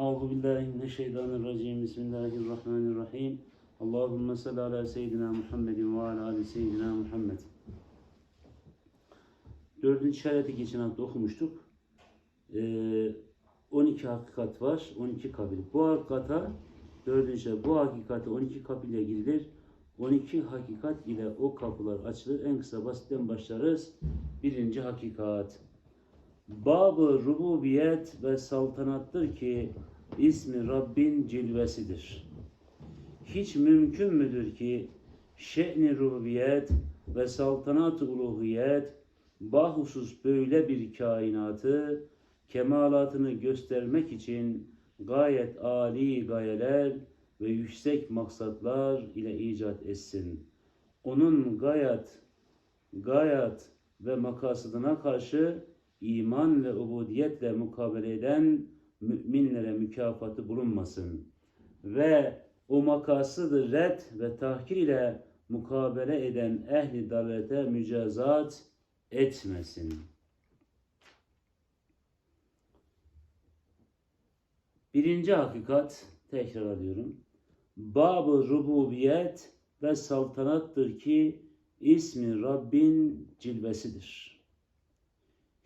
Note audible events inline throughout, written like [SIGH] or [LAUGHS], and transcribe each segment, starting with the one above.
Euzu billahi mineşşeytanirracim. Bismillahirrahmanirrahim. Allahumme salli ala seyyidina Muhammedin ve ala ali seyyidina Muhammed. Dördüncü şereti geçen hafta okumuştuk. Ee, 12 hakikat var, 12 kabil. Bu hakikata dördüncü şerit, bu hakikate 12 kabile girilir. 12 hakikat ile o kapılar açılır. En kısa basitten başlarız. Birinci hakikat. Babı rububiyet ve saltanattır ki ismi Rabbin cilvesidir. Hiç mümkün müdür ki şe'ni rububiyet ve saltanat uluhiyet bahusus böyle bir kainatı kemalatını göstermek için gayet âli gayeler ve yüksek maksatlar ile icat etsin. Onun gayet, gayet ve makasıdına karşı iman ve ubudiyetle mukabele eden müminlere mükafatı bulunmasın. Ve o makasıdı red ve tahkir ile mukabele eden ehli dalalete mücazat etmesin. Birinci hakikat, tekrar alıyorum. Bab-ı rububiyet ve saltanattır ki ismi Rabbin cilvesidir.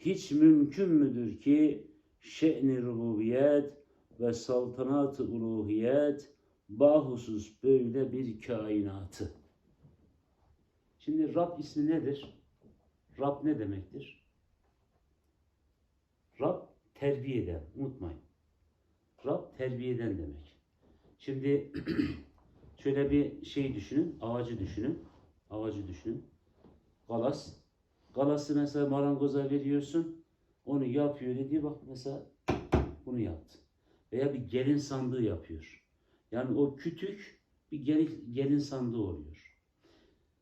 Hiç mümkün müdür ki şe'ni rububiyet ve saltanat-ı uluhiyet bahusus böyle bir kainatı. Şimdi Rab ismi nedir? Rab ne demektir? Rab terbiye eden, unutmayın. Rab terbiye eden demek. Şimdi [CLEARS THROAT] şöyle bir şey düşünün, ağacı düşünün. Ağacı düşünün. Galas. Galası mesela marangoza veriyorsun. Onu yapıyor diyor bak mesela bunu yaptı. Veya bir gelin sandığı yapıyor. Yani o kütük bir gelin, gelin sandığı oluyor.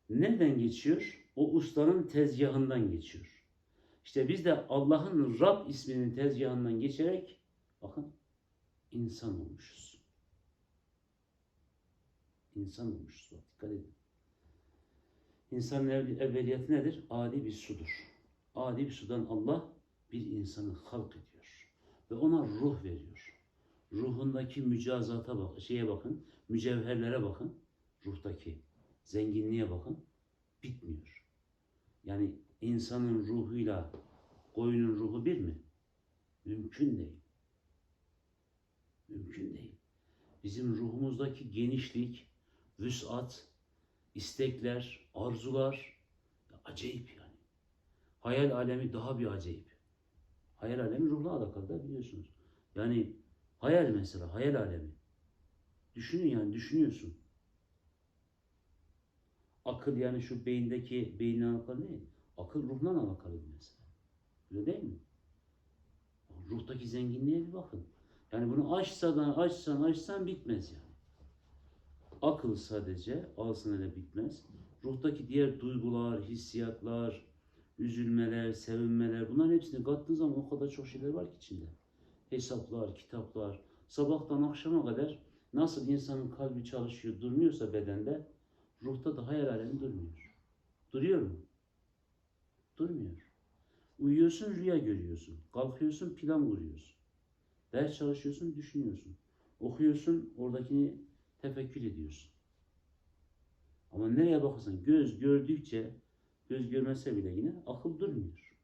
Nereden geçiyor? O ustanın tezgahından geçiyor. İşte biz de Allah'ın Rab isminin tezgahından geçerek bakın insan olmuşuz. İnsan olmuşuz. Dikkat edin. İnsanın ev- evveliyatı nedir? Adi bir sudur. Adi bir sudan Allah bir insanı halk ediyor. Ve ona ruh veriyor. Ruhundaki mücazata bak, şeye bakın, mücevherlere bakın. Ruhtaki zenginliğe bakın. Bitmiyor. Yani insanın ruhuyla koyunun ruhu bir mi? Mümkün değil. Mümkün değil. Bizim ruhumuzdaki genişlik, vüsat, istekler, arzular acayip yani. Hayal alemi daha bir acayip. Hayal alemi ruhla alakalı da biliyorsunuz. Yani hayal mesela, hayal alemi. Düşünün yani, düşünüyorsun. Akıl yani şu beyindeki beyinle alakalı değil. Akıl ruhla alakalı bir mesele. Öyle değil mi? Ruhtaki zenginliğe bir bakın. Yani bunu açsan, açsan, açsan bitmez yani. Akıl sadece ele bitmez. Ruhtaki diğer duygular, hissiyatlar, üzülmeler, sevinmeler bunların hepsini kattığın zaman o kadar çok şeyler var ki içinde. Hesaplar, kitaplar, sabahtan akşama kadar nasıl insanın kalbi çalışıyor, durmuyorsa bedende, ruhta da hayal alemi durmuyor. Duruyor mu? Durmuyor. Uyuyorsun, rüya görüyorsun. Kalkıyorsun, plan kuruyorsun. Ders çalışıyorsun, düşünüyorsun. Okuyorsun, oradakini tefekkür ediyorsun. Ama nereye bakarsan göz gördükçe, göz görmese bile yine akıl durmuyor.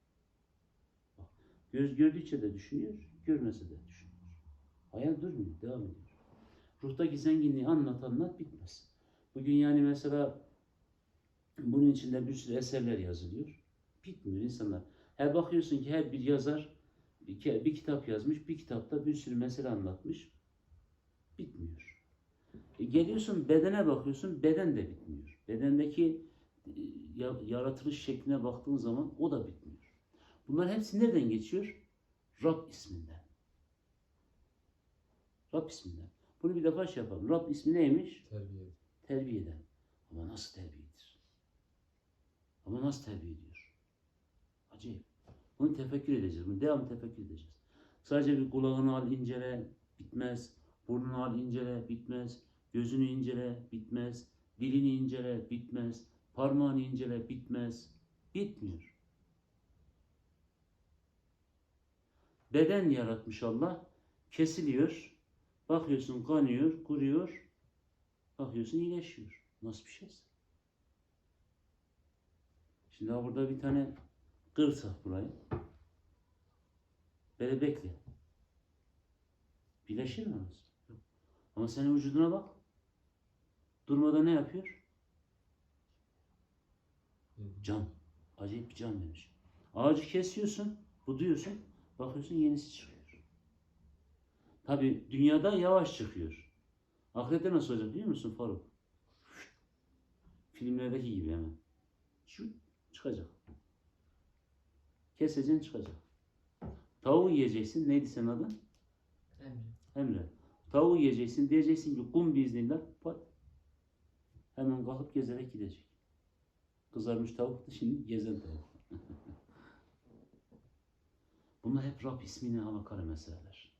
Göz gördükçe de düşünüyor, görmese de düşünüyor. Hayal durmuyor, devam ediyor. Ruhtaki zenginliği anlat anlat bitmez. Bugün yani mesela bunun içinde bir sürü eserler yazılıyor. Bitmiyor insanlar. Her bakıyorsun ki her bir yazar bir kitap yazmış, bir kitapta bir sürü mesele anlatmış. E geliyorsun bedene bakıyorsun, beden de bitmiyor. Bedendeki e, ya- yaratılış şekline baktığın zaman o da bitmiyor. Bunlar hepsi nereden geçiyor? Rab isminden. Rab isminden. Bunu bir defa şey yapalım. Rab ismi neymiş? Terbiye. Terbiye eden. Ama nasıl terbiyedir? Ama nasıl terbiye ediyor? Acayip. Bunu tefekkür edeceğiz. Bunu devamlı tefekkür edeceğiz. Sadece bir kulağını al incele, bitmez. Burnunu al incele, bitmez. Gözünü incele, bitmez. Dilini incele, bitmez. Parmağını incele, bitmez. Bitmiyor. Beden yaratmış Allah. Kesiliyor. Bakıyorsun kanıyor, kuruyor. Bakıyorsun iyileşiyor. Nasıl bir şeyse. Şimdi burada bir tane kırsak burayı. Böyle bekle. Birleşir mi orası? Ama senin vücuduna bak. Durmadan ne yapıyor? Can. Acayip bir can vermiş. Ağacı kesiyorsun, buduyorsun, bakıyorsun yenisi çıkıyor. Tabi dünyada yavaş çıkıyor. Ahirette nasıl olacak biliyor musun Faruk? Filmlerdeki gibi hemen. Şu çıkacak. Keseceksin çıkacak. Tavuğu yiyeceksin. Neydi senin adın? Emre. Emre. Tavuğu yiyeceksin. Diyeceksin ki kum biiznillah. Pat. Hemen kalkıp gezerek gidecek. Kızarmış tavuk şimdi gezen tavuk. [LAUGHS] Bunlar hep Rab ismine alakalı meseleler.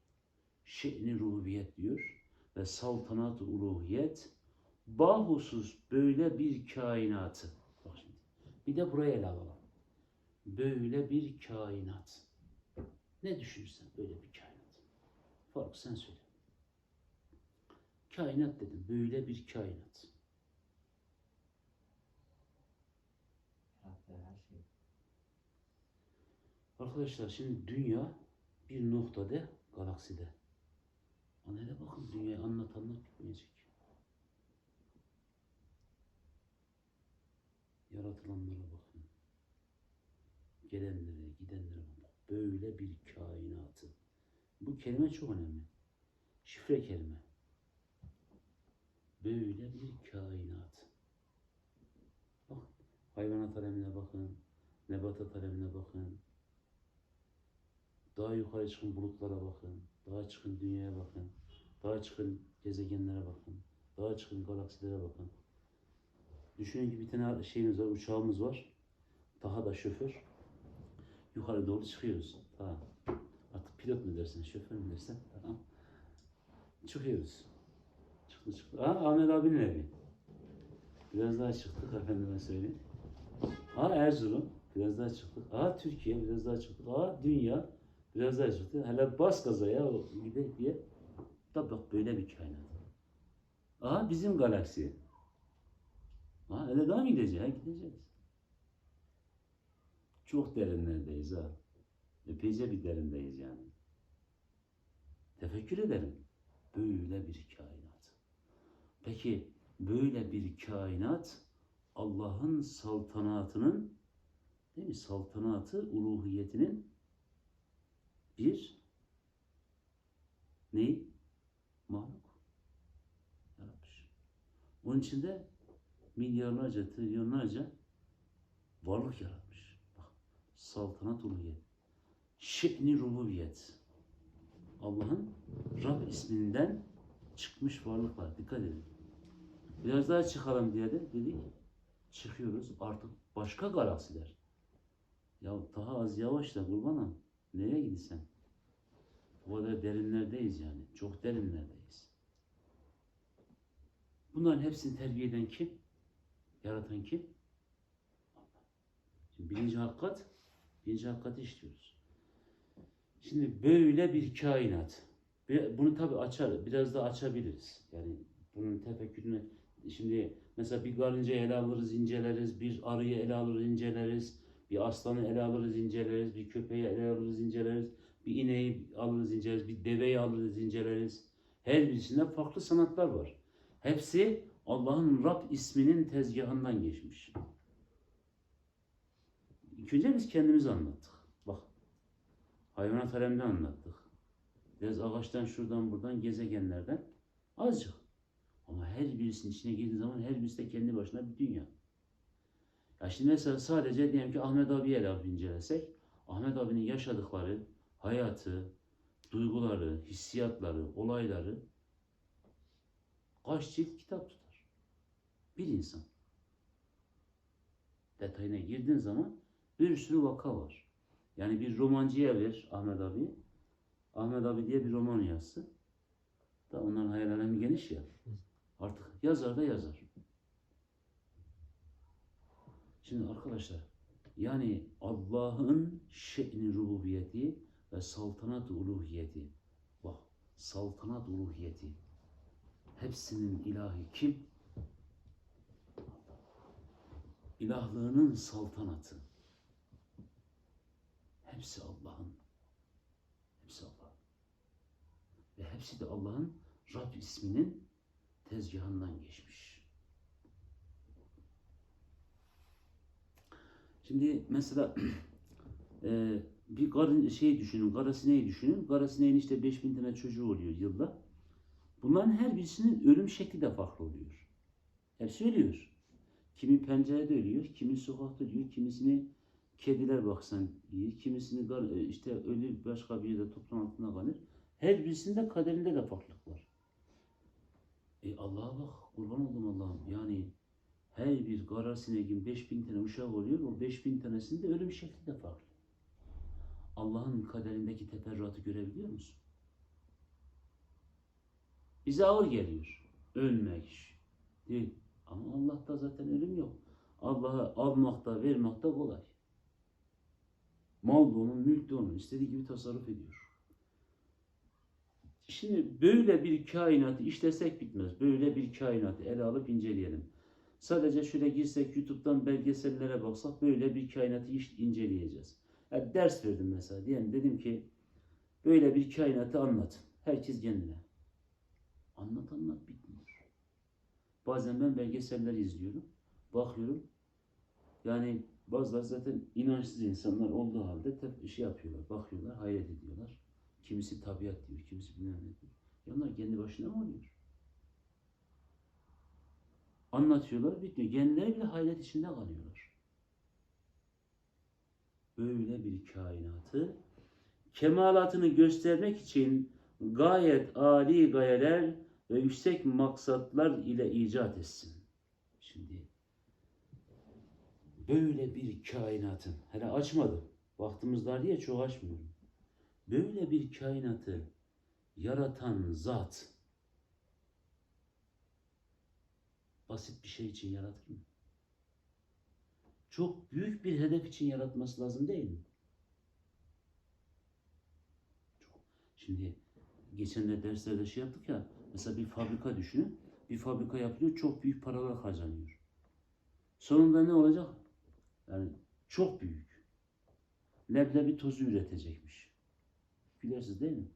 Şe'ni rububiyet diyor ve saltanat uluhiyet bahusuz böyle bir kainatı. Bak şimdi. Bir de buraya ele alalım. Böyle bir kainat. Ne düşünürsen böyle bir kainat. Faruk sen söyle. Kainat dedim. Böyle bir kainat. Yarattığı her şey. Arkadaşlar şimdi dünya bir noktada galakside. Hele bakın dünyayı anlat anlat bitmeyecek. Yaratılanlara bakın. Gelenlere, gidenlere bakın. Böyle bir kainatı. Bu kelime çok önemli. Şifre kelime. Böyle bir kainat. Bak hayvanat alemine bakın. Nebatat alemine bakın. Daha yukarı çıkın bulutlara bakın. Daha çıkın dünyaya bakın. Daha çıkın gezegenlere bakın. Daha çıkın galaksilere bakın. Düşünün ki bir tane şeyimiz var, uçağımız var. Daha da şoför. Yukarı doğru çıkıyoruz. Tamam. Artık pilot mu dersin, şoför mü dersin? Tamam. Çıkıyoruz. Çıktı çıktı. Aa Ahmet abinin evi. Biraz daha çıktık efendime söyleyeyim. Aa Erzurum. Biraz daha çıktık. Aa Türkiye. Biraz daha çıktık. Aa dünya. Biraz daha çıktı. Hele bas gaza ya. o Gide diye. Da bak böyle bir kainat. Aha bizim galaksi. Ha hele daha mı gideceğiz? Ha gideceğiz. Çok derinlerdeyiz ha. Epeyce bir derindeyiz yani. Tefekkür edelim. Böyle bir kainat. Peki böyle bir kainat Allah'ın saltanatının değil mi? Saltanatı, uluhiyetinin bir neyi? Mahluk. Yaratmış. Onun içinde milyarlarca, trilyonlarca varlık yaratmış. Bak, saltanat uluhiyet. Şe'ni rububiyet. Allah'ın Rab isminden çıkmış varlıklar. Dikkat edin. Biraz daha çıkalım diye de dedik. Çıkıyoruz artık başka galaksiler. Ya daha az yavaş da kurbanım. Nereye gidiyorsun? O kadar derinlerdeyiz yani. Çok derinlerdeyiz. Bunların hepsini terbiye eden kim? Yaratan kim? Allah. Şimdi birinci hakikat, birinci hakikati işliyoruz. Şimdi böyle bir kainat. Bunu tabi açar, biraz da açabiliriz. Yani bunun tefekkürünü şimdi mesela bir karıncayı ele alırız, inceleriz, bir arıyı ele alırız, inceleriz, bir aslanı ele alırız, inceleriz, bir köpeği ele alırız, inceleriz, bir ineği alırız, inceleriz, bir deveyi alırız, inceleriz. Her birisinde farklı sanatlar var. Hepsi Allah'ın Rab isminin tezgahından geçmiş. İlk önce biz kendimizi anlattık. Bak, hayvanat aleminde anlattık. Biraz ağaçtan, şuradan, buradan, gezegenlerden azıcık. Ama her birisinin içine girdiğin zaman her birisi de kendi başına bir dünya. Ya şimdi mesela sadece diyelim ki Ahmet abiyi ele alıp incelesek, Ahmet abinin yaşadıkları, hayatı, duyguları, hissiyatları, olayları kaç cilt kitap tutar? Bir insan. Detayına girdiğin zaman bir sürü vaka var. Yani bir romancıya ver Ahmet abi. Ahmet abi diye bir roman yazsın. Da onların hayal alemi geniş ya. Artık yazar da yazar. Şimdi arkadaşlar yani Allah'ın şe'ni rububiyeti ve saltanat uluhiyeti. Bak saltanat uluhiyeti. Hepsinin ilahi kim? İlahlığının saltanatı. Hepsi Allah'ın. Hepsi Allah. Ve hepsi de Allah'ın Rab isminin tezgahından geçmiş. Şimdi mesela [CLEARS THROAT] e, bir karın şey düşünün, karasineyi düşünün. Karasineyin işte 5000 tane çocuğu oluyor yılda. Bunların her birisinin ölüm şekli de farklı oluyor. Hepsi ölüyor. Kimi pencerede ölüyor, kimi sokakta ölüyor, kimisini kediler baksan yiyor, kimisini e, işte ölü başka bir yerde toprağın altında kalır. Her birisinde kaderinde de farklılık var. E Allah'a bak, kurban oldum Allah'ım. Yani her bir kara sineğin 5000 tane uşağı oluyor, o 5000 tanesinde ölüm şekli de farklı. Allah'ın kaderindeki teferruatı görebiliyor musun? Bize ağır geliyor. Ölmek değil. Ama Allah'ta zaten ölüm yok. Allah'a almakta, vermekte kolay. Mal da onun, mülk de onun. istediği gibi tasarruf ediyor. Şimdi böyle bir kainatı işlesek bitmez. Böyle bir kainatı ele alıp inceleyelim. Sadece şöyle girsek YouTube'dan belgesellere baksak böyle bir kainatı iş inceleyeceğiz. Yani ders verdim mesela. Diyelim dedim ki böyle bir kainatı anlat. Herkes kendine. Anlat anlat bitmiyor. Bazen ben belgeseller izliyorum. Bakıyorum. Yani bazıları zaten inançsız insanlar olduğu halde tep şey yapıyorlar. Bakıyorlar, hayret ediyorlar. Kimisi tabiat diyor, kimisi bilmem ne diyor. Onlar kendi başına mı oluyor? Anlatıyorlar, bitmiyor. Kendileri bile hayret içinde kalıyorlar. Böyle bir kainatı kemalatını göstermek için gayet âli gayeler ve yüksek maksatlar ile icat etsin. Şimdi böyle bir kainatın, hele açmadım. Vaktimiz dar diye çok açmıyorum. Böyle bir kainatı yaratan zat basit bir şey için yaratır mı? Çok büyük bir hedef için yaratması lazım değil mi? Çok. Şimdi geçen de derslerde şey yaptık ya, mesela bir fabrika düşünün. Bir fabrika yapılıyor, çok büyük paralar harcanıyor. Sonunda ne olacak? Yani çok büyük. Leblebi tozu üretecekmiş. Bilirsiniz değil mi?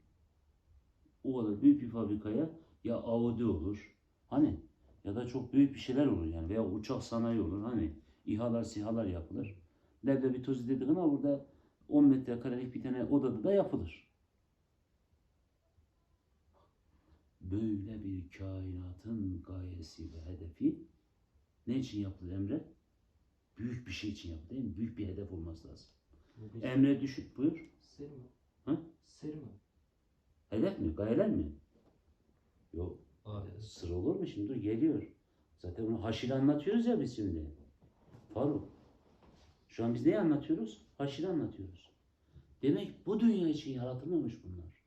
O kadar büyük bir fabrikaya ya Audi olur, hani ya da çok büyük bir şeyler olur yani veya uçak sanayi olur hani İHA'lar sihalar yapılır. Leblebi tozu dedik ama burada 10 metrekarelik bir tane odada da yapılır. Böyle bir kainatın gayesi ve hedefi ne için yapılır Emre? Büyük bir şey için yapılır değil mi? Büyük bir hedef olması lazım. Bu bir Emre düşük buyur. Sır mı? Hı? Sır mı? Hedef mi? Gayeler mi? Yok. Abi. Sır olur mu şimdi? Dur geliyor. Zaten onu haşire anlatıyoruz ya biz şimdi. Faruk. Şu an biz neyi anlatıyoruz? Haşire anlatıyoruz. Demek bu dünya için yaratılmamış bunlar.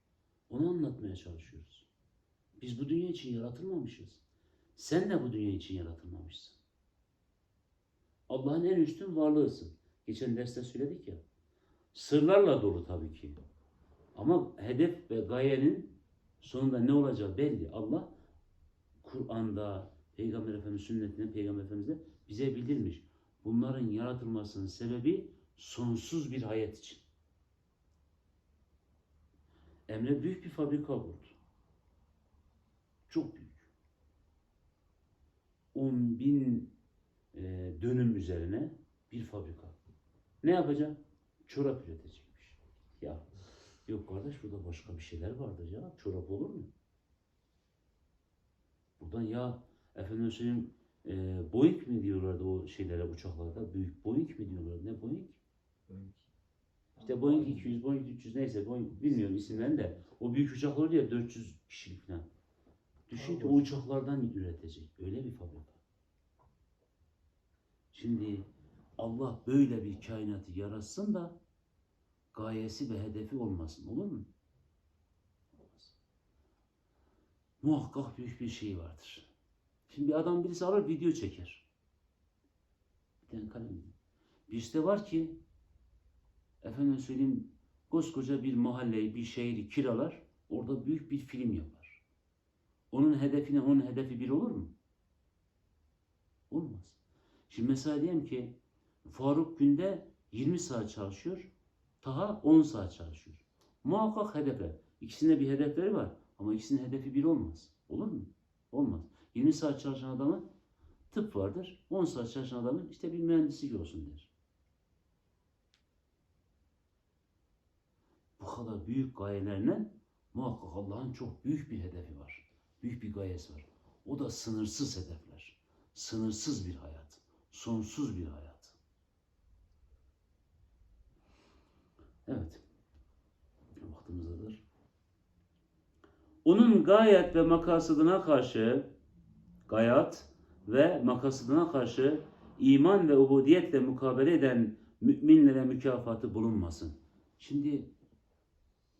Onu anlatmaya çalışıyoruz. Biz bu dünya için yaratılmamışız. Sen de bu dünya için yaratılmamışsın. Allah'ın en üstün varlığısın. Geçen derste söyledik ya. Sırlarla dolu tabii ki. Ama hedef ve gayenin sonunda ne olacağı belli. Allah Kur'an'da, Peygamber Efendimiz sünnetinde, Peygamber Efendimiz'de bize bildirmiş. Bunların yaratılmasının sebebi sonsuz bir hayat için. Emre büyük bir fabrika kurdu. Çok büyük. 10 bin e, dönüm üzerine bir fabrika. Ne yapacak? Çorap üretecekmiş. Ya yok kardeş burada başka bir şeyler vardır ya. Çorap olur mu? Buradan ya efendim söyleyeyim e, Boeing mi diyorlardı şeylere uçaklarda? Büyük Boeing mi diyorlar? Ne Boeing? İşte Boeing 200, Boeing 300 neyse Boeing bilmiyorum isimlerini de. O büyük uçaklar ya 400 kişilik falan. Düşün ki o uçaklardan üretecek. Öyle bir fabrika. Şimdi Allah böyle bir kainatı yaratsın da gayesi ve hedefi olmasın. Olur mu? Olmaz. Muhakkak büyük bir şey vardır. Şimdi bir adam birisi alır video çeker. Bir tane kalem. Birisi de var ki efendim söyleyeyim koskoca bir mahalleyi, bir şehri kiralar. orada büyük bir film yapar. Onun hedefine onun hedefi bir olur mu? Olmaz. Şimdi mesela diyelim ki Faruk günde 20 saat çalışıyor. Taha 10 saat çalışıyor. Muhakkak hedefe. İkisinde bir hedefleri var. Ama ikisinin hedefi bir olmaz. Olur mu? Olmaz. 20 saat çalışan adamın tıp vardır. 10 saat çalışan adamın işte bir mühendislik olsun der. Bu kadar büyük gayelerle muhakkak Allah'ın çok büyük bir hedefi var. Büyük bir gayesi var. O da sınırsız hedefler. Sınırsız bir hayat. Sonsuz bir hayat. Evet. Vaktimizdedir. Onun gayet ve makasıdına karşı gayat ve makasıdına karşı iman ve ubudiyetle mukabele eden müminlere mükafatı bulunmasın. Şimdi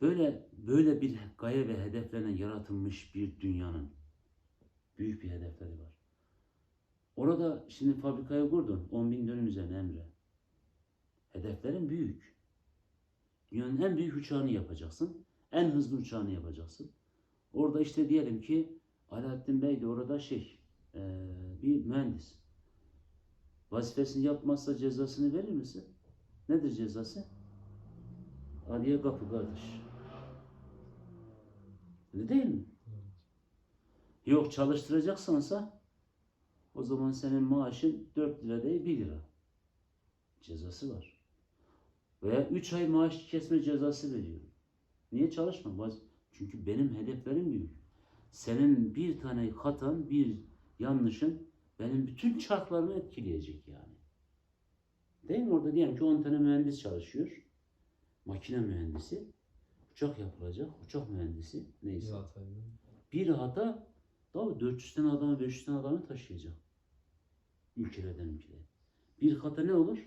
böyle böyle bir gaye ve hedeflerine yaratılmış bir dünyanın büyük bir hedefleri var. Orada şimdi fabrikayı kurdun. 10 bin dönüm üzerine Emre. Hedeflerin büyük. Dünyanın en büyük uçağını yapacaksın. En hızlı uçağını yapacaksın. Orada işte diyelim ki Alaaddin Bey de orada şey eee, bir mühendis. Vazifesini yapmazsa cezasını verir misin? Nedir cezası? Aliye kapı kardeş. Öyle değil mi? Yok çalıştıracaksansa o zaman senin maaşın 4 lira değil 1 lira. Cezası var. Veya 3 ay maaş kesme cezası veriyorum. Niye çalışma? Çünkü benim hedeflerim büyük. Senin bir tane hatan, bir yanlışın benim bütün çarklarımı etkileyecek yani. Değil mi? Orada diyelim ki 10 tane mühendis çalışıyor. Makine mühendisi. Uçak yapılacak. Uçak mühendisi. Neyse. Bir hata tabii 400 tane adamı 500 tane adamı taşıyacak. Ülkelerden ülkeye. Bir hata ne olur?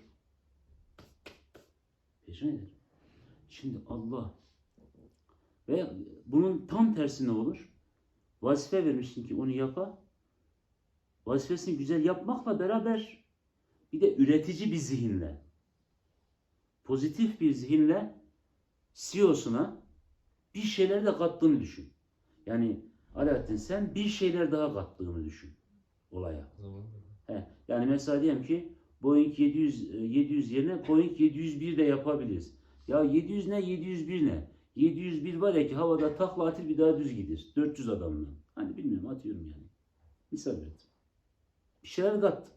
Peşin eder. Şimdi Allah ve bunun tam tersi ne olur? Vazife vermişsin ki onu yapa. Vazifesini güzel yapmakla beraber bir de üretici bir zihinle, pozitif bir zihinle CEO'suna bir şeyler de kattığını düşün. Yani Alaaddin sen bir şeyler daha kattığını düşün olaya. He, yani mesela diyelim ki Boeing 700 e, 700 yerine Boeing 701 de yapabiliriz. Ya 700 ne 701 ne? 701 var ya ki havada takla atır bir daha düz gider. 400 adamla. Hani bilmiyorum atıyorum yani. Misal verdim. Bir şeyler kattım.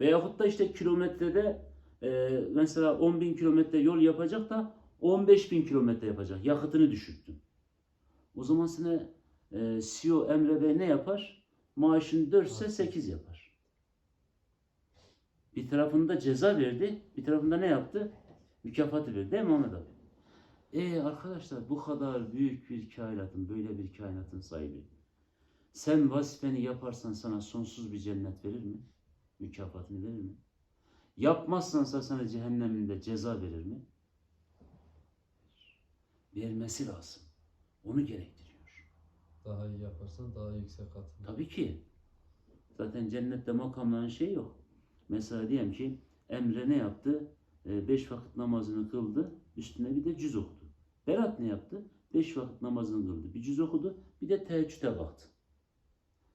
Veyahut da işte kilometrede e, mesela 10 bin kilometre yol yapacak da 15 bin kilometre yapacak. Yakıtını düşürttüm. O zaman sana e, CEO Emre Bey ne yapar? Maaşın 4 ise 8 yapar. Bir tarafında ceza verdi, bir tarafında ne yaptı? Mükafatı verdi değil mi Muhammed abi? E arkadaşlar bu kadar büyük bir kainatın, böyle bir kainatın sahibi. Sen vazifeni yaparsan sana sonsuz bir cennet verir mi? Mükafatını verir mi? Yapmazsansa sana cehenneminde ceza verir mi? Vermesi lazım. Onu gerektiriyor. daha iyi yaparsan daha yüksek katılır. Tabii ki. Zaten cennette makamların şey yok. Mesela diyelim ki Emre ne yaptı? Ee, beş vakit namazını kıldı. Üstüne bir de cüz okudu. Berat ne yaptı? Beş vakit namazını kıldı. Bir cüz okudu. Bir de teheccüde baktı.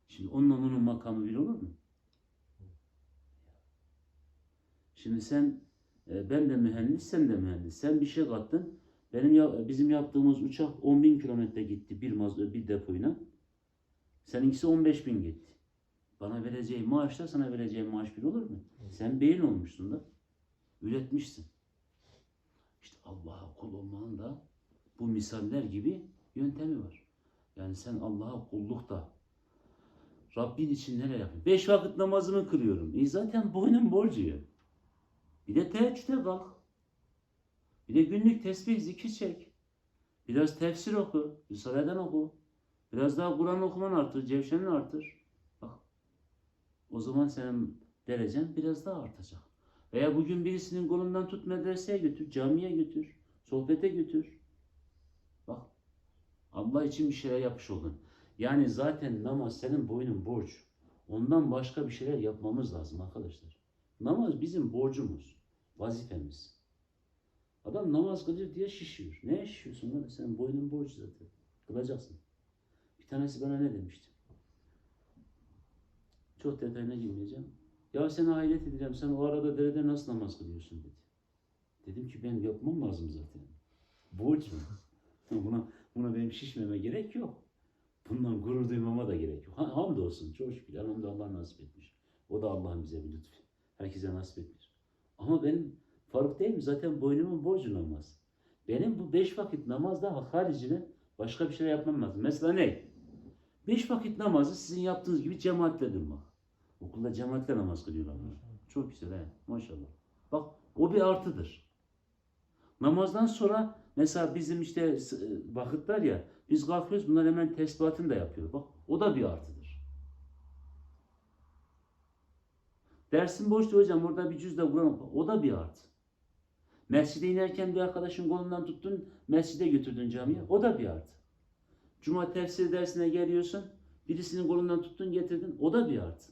Şimdi onunla onun makamı bir olur mu? Şimdi sen e, ben de mühendis, sen de mühendis. Sen bir şey kattın. Benim ya- bizim yaptığımız uçak 10 bin kilometre gitti bir maz bir depoyla. Seninkisi 15 bin gitti. Bana vereceğin maaşla sana vereceğim maaş bir olur mu? Sen beyin olmuşsun da. Üretmişsin. İşte Allah'a kul olmanın da bu misaller gibi yöntemi var. Yani sen Allah'a kullukta Rabbin için neler yapıyorsun? Beş vakit namazımı kılıyorum. E zaten boynun borcu. Bir de teheccüde kalk. Bir de günlük tesbih zikir çek. Biraz tefsir oku. Risaleden oku. Biraz daha Kur'an okuman artır. Cevşenin artır. Bak. O zaman senin derecen biraz daha artacak. Veya bugün birisinin kolundan tut medreseye götür. Camiye götür. Sohbete götür. Bak. Allah için bir şeyler yapmış oldun. Yani zaten namaz senin boynun borç. Ondan başka bir şeyler yapmamız lazım arkadaşlar. Namaz bizim borcumuz. Vazifemiz. Adam namaz kılıyor diye şişiyor. Ne şişiyorsun lan? Senin boynun borç zaten. Kılacaksın. Bir tanesi bana ne demişti? Çok detayına girmeyeceğim. Ya seni hayret edeceğim. Sen o arada derede nasıl namaz kılıyorsun dedi. Dedim ki ben yapmam lazım zaten. Borç mu? [LAUGHS] buna, buna benim şişmeme gerek yok. Bundan gurur duymama da gerek yok. Ha, hamdolsun. Çok şükür. Elhamdülillah Allah nasip etmiş. O da Allah'ın bize bir lütfu. Herkese nasip etmiş. Ama benim fark değil mi? Zaten boynumun borcu namaz. Benim bu beş vakit namazda haricinde başka bir şey yapmam lazım. Mesela ne? Beş vakit namazı sizin yaptığınız gibi cemaatle durmak. Okulda cemaatle namaz kılıyorlar. Çok güzel he. Maşallah. Bak o bir artıdır. Namazdan sonra mesela bizim işte e, vakitler ya biz kalkıyoruz bunlar hemen tesbihatını da yapıyor. Bak o da bir artıdır. Dersin boştu hocam orada bir cüzle Kur'an o da bir artı. Mescide inerken bir arkadaşın kolundan tuttun mescide götürdün camiye o da bir artı. Cuma tefsir dersine geliyorsun birisinin kolundan tuttun getirdin o da bir artı.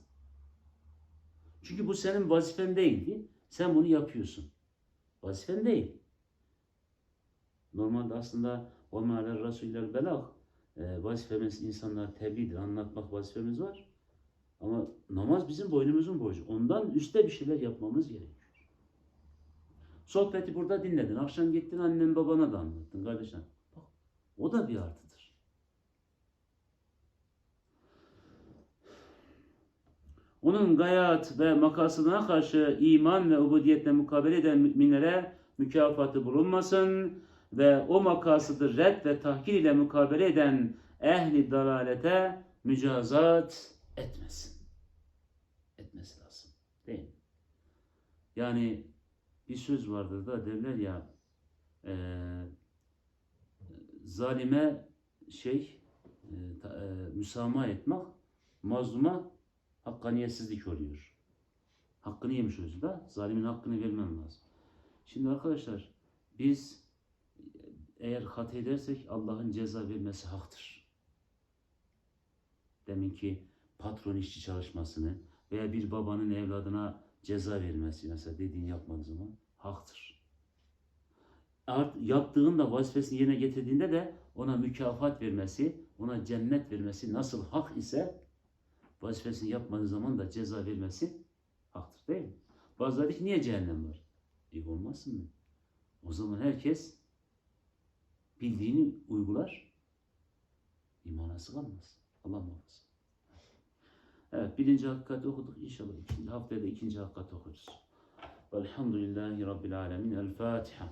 Çünkü bu senin vazifen değildi. Sen bunu yapıyorsun. Vazifen değil. Normalde aslında Resuller belag e, vazifemiz insanlara tebliğdir, anlatmak vazifemiz var. Ama namaz bizim boynumuzun borcu. Ondan üstte bir şeyler yapmamız gerekiyor. Sohbeti burada dinledin. Akşam gittin annen babana da anlattın kardeşler. O da bir artıdır. Onun gayat ve makasına karşı iman ve ubudiyetle mukabele eden müminlere mükafatı bulunmasın ve o makasıdır red ve tahkir ile mukabele eden ehli dalalete mücazat etmesin. Etmesi lazım. Değil mi? Yani bir söz vardır da derler ya eee, zalime şey ta- eee, müsamaha etmek mazluma hakkaniyetsizlik oluyor. Hakkını yemiş oluyorsun da zalimin hakkını vermem lazım. Şimdi arkadaşlar biz eğer hata edersek Allah'ın ceza vermesi haktır. Demin ki patron işçi çalışmasını veya bir babanın evladına ceza vermesi mesela dediğini yapmadığı zaman haktır. Art, yaptığın da vazifesini yerine getirdiğinde de ona mükafat vermesi, ona cennet vermesi nasıl hak ise vazifesini yapmadığı zaman da ceza vermesi haktır değil mi? Bazıları ki niye cehennem var? E olmasın mı? O zaman herkes bildiğini uygular, imanası kalmaz. Allah muhafaza. Evet, birinci hakikati okuduk. İnşallah ikinci haftaya da ikinci hakikati okuruz. Velhamdülillahi Rabbil Alemin. El Fatiha.